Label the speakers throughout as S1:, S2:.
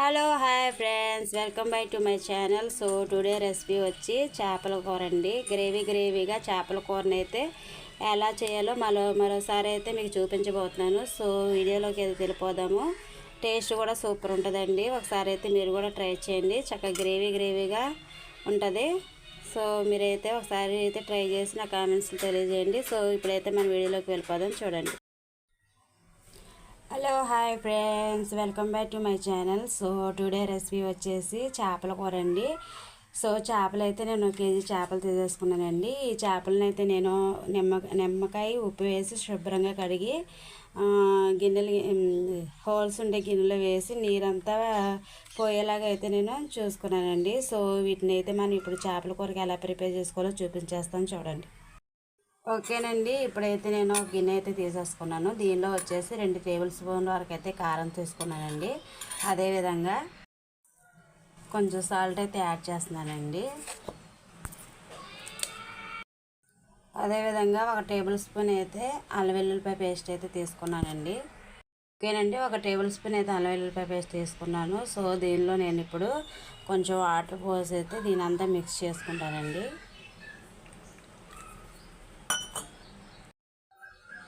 S1: Hello hi friends welcome back to my channel so today recipe వచ్చి చేపల కూర అండి గ్రేవీ గ్రేవీగా చేపల కూరని అయితే ఎలా చేయాలో మరో మరోసారి అయితే మీకు చూపించబోతున్నాను. సో వీడియోలోకి అయితే వెళ్ళిపోదాము. టేస్ట్ కూడా సూపర్ ఉంటుందండి. ఒకసారి అయితే మీరు కూడా ట్రై చేయండి. చక్కగా గ్రేవీ గ్రేవీగా ఉంటుంది. సో మీరైతే ఒకసారి అయితే ట్రై చేసి నా కామెంట్స్ తెలియజేయండి. సో ఇప్పుడైతే మన వీడియోలోకి వెళ్ళిపోదాం. చూడండి. Hello hi friends welcome back to my channel so today recipe వచ్చేసి చేపల కూర అండి. సో చేపలు అయితే నేను ఒక కేజీ చేపలు తీసేసుకున్నానండి. ఈ చేపలను అయితే నేను నిమ్మ నిమ్మకాయ ఉప్పు వేసి శుభ్రంగా కడిగి గిన్నెలు హోల్స్ ఉండే గిన్నెలో వేసి నీరంతా పోయేలాగా అయితే నేను చూసుకున్నానండి. సో వీటిని అయితే మనం ఇప్పుడు చేపల కూరకి ఎలా ప్రిపేర్ చేసుకోవాలో చూపించేస్తాను చూడండి. ఓకేనండి. ఇప్పుడైతే నేను గిన్నె అయితే తీసేసుకున్నాను. దీనిలో వచ్చేసి రెండు టేబుల్ స్పూన్ వరకు అయితే కారం తీసుకున్నానండి. అదేవిధంగా కొంచెం సాల్ట్ అయితే యాడ్ చేస్తున్నానండి. అదేవిధంగా ఒక టేబుల్ స్పూన్ అయితే అల్లం వెల్లుల్లిపాయ పేస్ట్ అయితే తీసుకున్నానండి. ఓకేనండి. ఒక టేబుల్ స్పూన్ అయితే అల్లం వెల్లుల్లిపాయ పేస్ట్ తీసుకున్నాను. సో దీనిలో నేను ఇప్పుడు కొంచెం వాటర్ పోసి అయితే దీని అంతా మిక్స్ చేసుకుంటానండి.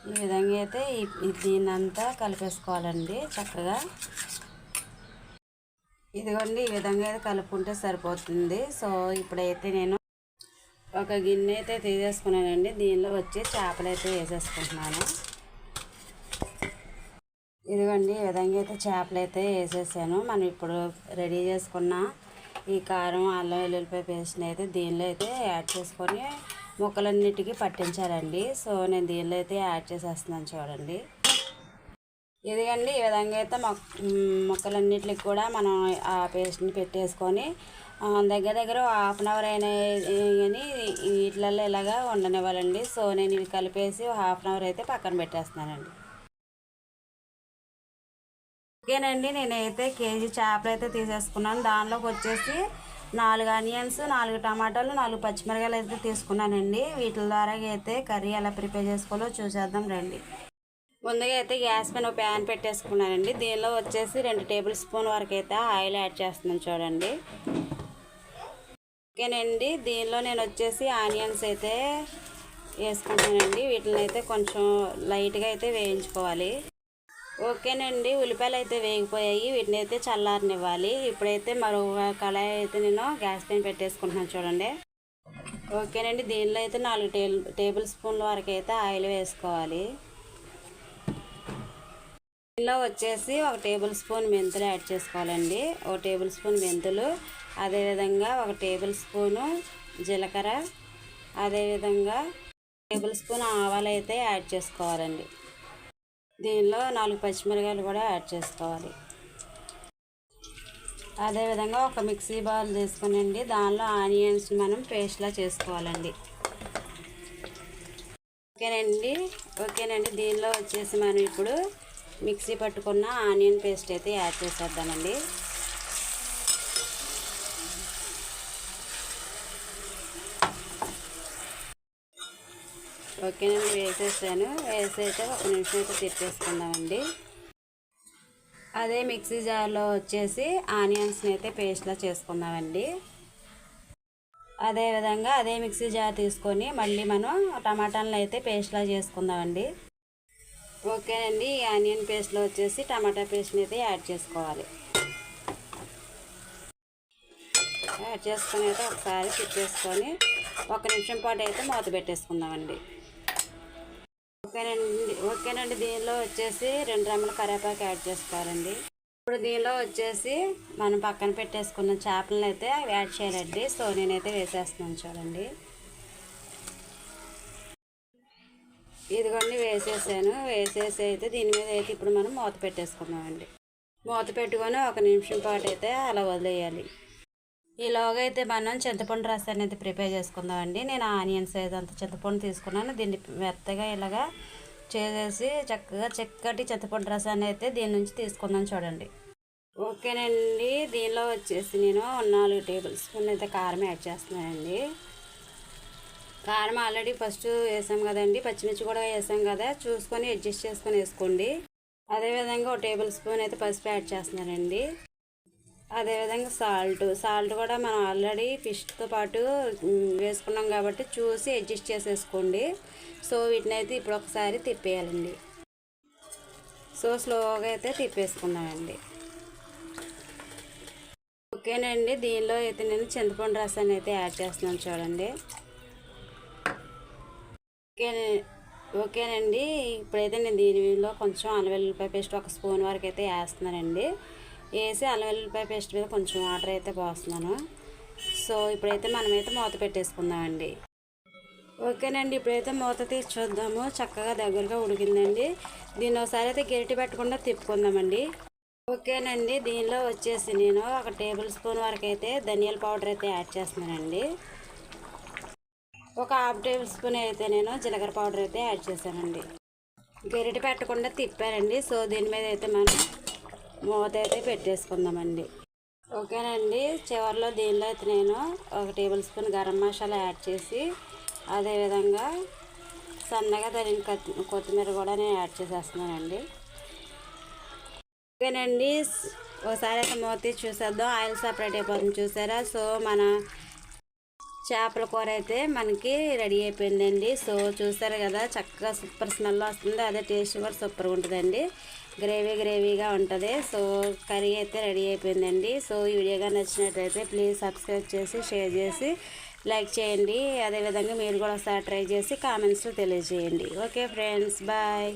S1: ఈ విధంగా అయితే దీన్నంతా కలిపేసుకోవాలండి చక్కగా. ఇదిగోండి ఈ విధంగా అయితే కలుపుకుంటే సరిపోతుంది. సో ఇప్పుడైతే నేను ఒక గిన్నె అయితే తీసేసుకున్నానండి. దీనిలో వచ్చి చేపలు అయితే వేసేసుకుంటున్నాను. ఇదిగోండి ఈ విధంగా అయితే చేపలు అయితే వేసేసాను. మనం ఇప్పుడు రెడీ చేసుకున్న ఈ కారం అల్లం వెల్లుల్లిపాయ పేస్ట్ని అయితే దీనిలో అయితే యాడ్ చేసుకొని ముక్కలన్నిటికీ పట్టించాలండి సో నేను దీనిలో అయితే యాడ్ చేసేస్తున్నాను చూడండి. ఇదిగండి ఈ విధంగా అయితే మొక్క మొక్కలన్నిటికి కూడా మనం ఆ పేస్ట్ని పెట్టేసుకొని దగ్గర దగ్గర హాఫ్ అన్ అవర్ అయినా కానీ వీటిలలో ఇలాగా ఉండనివ్వాలండి. సో నేను ఇవి కలిపేసి హాఫ్ అన్ అవర్ అయితే పక్కన పెట్టేస్తున్నానండి. ఓకేనండి నేనైతే కేజీ చేపలు అయితే తీసేసుకున్నాను. దానిలోకి వచ్చేసి నాలుగు ఆనియన్స్ నాలుగు టమాటాలు నాలుగు పచ్చిమిరకాయలు అయితే తీసుకున్నానండి. వీటి ద్వారా అయితే కర్రీ ఎలా ప్రిపేర్ చేసుకోవాలో చూసేద్దాం రండి. ముందుగా అయితే గ్యాస్ పైన ఒక ప్యాన్ పెట్టేసుకున్నానండి. దీనిలో వచ్చేసి రెండు టేబుల్ స్పూన్ వరకు అయితే ఆయిల్ యాడ్ చేస్తున్నాను చూడండి. ఓకేనండి. దీనిలో నేను వచ్చేసి ఆనియన్స్ అయితే వేసుకుంటానండి. వీటిని అయితే కొంచెం లైట్గా అయితే వేయించుకోవాలి. ఓకేనండి. ఉల్లిపాయలు అయితే వేగిపోయాయి. వీటిని అయితే చల్లారనివ్వాలి. ఇప్పుడైతే మరో కళాయి అయితే నేను గ్యాస్ పైన పెట్టేసుకుంటున్నాను చూడండి. ఓకేనండి. దీనిలో అయితే నాలుగు టే టేబుల్ స్పూన్ల వరకు అయితే ఆయిల్ వేసుకోవాలి. దీనిలో వచ్చేసి ఒక టేబుల్ స్పూన్ మెంతులు యాడ్ చేసుకోవాలండి. ఒక టేబుల్ స్పూన్ మెంతులు అదేవిధంగా ఒక టేబుల్ స్పూను జీలకర్ర అదేవిధంగా టేబుల్ స్పూన్ ఆవాలు అయితే యాడ్ చేసుకోవాలండి. దీనిలో నాలుగు పచ్చిమిరకాయలు కూడా యాడ్ చేసుకోవాలి. అదేవిధంగా ఒక మిక్సీ బౌల్ తీసుకునండి. దానిలో ఆనియన్స్ మనం పేస్ట్లా చేసుకోవాలండి. ఓకేనండి. ఓకేనండి. దీనిలో వచ్చేసి మనం ఇప్పుడు మిక్సీ పట్టుకున్న ఆనియన్ పేస్ట్ అయితే యాడ్ చేసేద్దామండి. ఓకేనండి వేసేసాను. వేసైతే ఒక నిమిషం అయితే తిప్పేసుకుందామండి. అదే మిక్సీ జార్లో వచ్చేసి ఆనియన్స్ని అయితే పేస్ట్లా చేసుకుందామండి. అదేవిధంగా అదే మిక్సీ జార్ తీసుకొని మళ్ళీ మనం టమాటాలను అయితే పేస్ట్లా చేసుకుందామండి. ఓకేనండి ఈ ఆనియన్ పేస్ట్లో వచ్చేసి టమాటా పేస్ట్ని అయితే యాడ్ చేసుకోవాలి. యాడ్ చేసుకుని అయితే ఒకసారి తిప్పేసుకొని ఒక నిమిషం పాటు అయితే మూత పెట్టేసుకుందామండి. ఓకేనండి ఓకేనండి దీనిలో వచ్చేసి రెండు రెమ్మల కరివేపాకు యాడ్ చేసుకోవాలండి. ఇప్పుడు దీనిలో వచ్చేసి మనం పక్కన పెట్టేసుకున్న చేపలను అయితే యాడ్ చేయాలండి. సో నేనైతే వేసేస్తున్నాను చూడండి. ఇదిగోండి వేసేసాను. వేసేసి అయితే దీని మీద అయితే ఇప్పుడు మనం మూత పెట్టేసుకున్నామండి మూత పెట్టుకొని ఒక నిమిషం పాటు అయితే అలా వదిలేయాలి. ఈలోగా అయితే మనం చింతపండు రసాన్ని అయితే ప్రిపేర్ చేసుకుందామండి. నేను ఆనియన్స్ అయితే అంత చింతపండు తీసుకున్నాను. దీన్ని మెత్తగా ఇలాగా చేసేసి చక్కగా చక్కటి చింతపండు రసాన్ని అయితే దీని నుంచి తీసుకుందాం చూడండి. ఓకేనండి. దీనిలో వచ్చేసి నేను నాలుగు టేబుల్ స్పూన్ అయితే కారం యాడ్ చేస్తున్నానండి. కారం ఆల్రెడీ ఫస్ట్ వేసాం కదండి. పచ్చిమిర్చి కూడా వేసాం కదా. చూసుకొని అడ్జస్ట్ చేసుకొని వేసుకోండి. అదేవిధంగా ఒక టేబుల్ స్పూన్ అయితే పసుపు యాడ్ చేస్తున్నానండి. అదేవిధంగా సాల్ట్. సాల్ట్ కూడా మనం ఆల్రెడీ ఫిష్తో పాటు వేసుకున్నాం కాబట్టి చూసి అడ్జస్ట్ చేసేసుకోండి. సో వీటిని అయితే ఇప్పుడు ఒకసారి తిప్పేయాలండి. సో స్లోగా అయితే తిప్పేసుకున్నామండి ఓకేనండి దీనిలో అయితే నేను చింతపండు రసాన్ని అయితే యాడ్ చేస్తున్నాను చూడండి. ఓకే ఓకేనండి. ఇప్పుడైతే నేను దీనిలో కొంచెం అల్లం పేస్ట్ ఒక స్పూన్ వరకు అయితే వేస్తున్నానండి వేసి అల్లం వెల్లుల్లిపాయ పేస్ట్ మీద కొంచెం వాటర్ అయితే పోస్తున్నాను. సో ఇప్పుడైతే మనమైతే మూత పెట్టేసుకుందామండి. ఓకేనండి ఇప్పుడైతే మూత తీసి చూద్దాము. చక్కగా దగ్గరగా ఉడికిందండి. దీన్ని ఒకసారి అయితే గెరిటి పెట్టకుండా తిప్పుకుందామండి. ఓకేనండి దీనిలో వచ్చేసి నేను ఒక టేబుల్ స్పూన్ వరకు అయితే ధనియాల పౌడర్ అయితే యాడ్ చేస్తున్నానండి. ఒక హాఫ్ టేబుల్ స్పూన్ అయితే నేను జీలకర్ర పౌడర్ అయితే యాడ్ చేశానండి. గెరిటి పెట్టకుండా తిప్పానండి సో దీని మీద అయితే మనం మూత అయితే పెట్టేసుకుందామండి. ఓకేనండి చివరిలో దీనిలో అయితే నేను ఒక tablespoon garam masala add చేసి అదేవిధంగా సన్నగా తరిగిన కత్తి కొత్తిమీర కూడా నేను యాడ్ చేసేస్తున్నానండి. ఓకేనండి ఒకసారి అయితే మూత చూసేద్దాం. ఆయిల్ సపరేట్ అయిపోతుంది చూసారా? సో మన చేపల కూర అయితే మనకి రెడీ అయిపోయిందండి. సో చూసారు కదా చక్కగా సూపర్ స్మెల్ వస్తుంది. అదే టేస్ట్ కూడా సూపర్గా ఉంటుందండి. గ్రేవీ గ్రేవీగా ఉంటుంది. సో కర్రీ అయితే రెడీ అయిపోయిందండి. సో ఈ వీడియోగా నచ్చినట్టయితే ప్లీజ్ సబ్స్క్రైబ్ చేసి షేర్ చేసి లైక్ చేయండి. అదేవిధంగా మీరు కూడా ఒకసారి ట్రై చేసి కామెంట్స్లో తెలియజేయండి. Okay friends. బాయ్.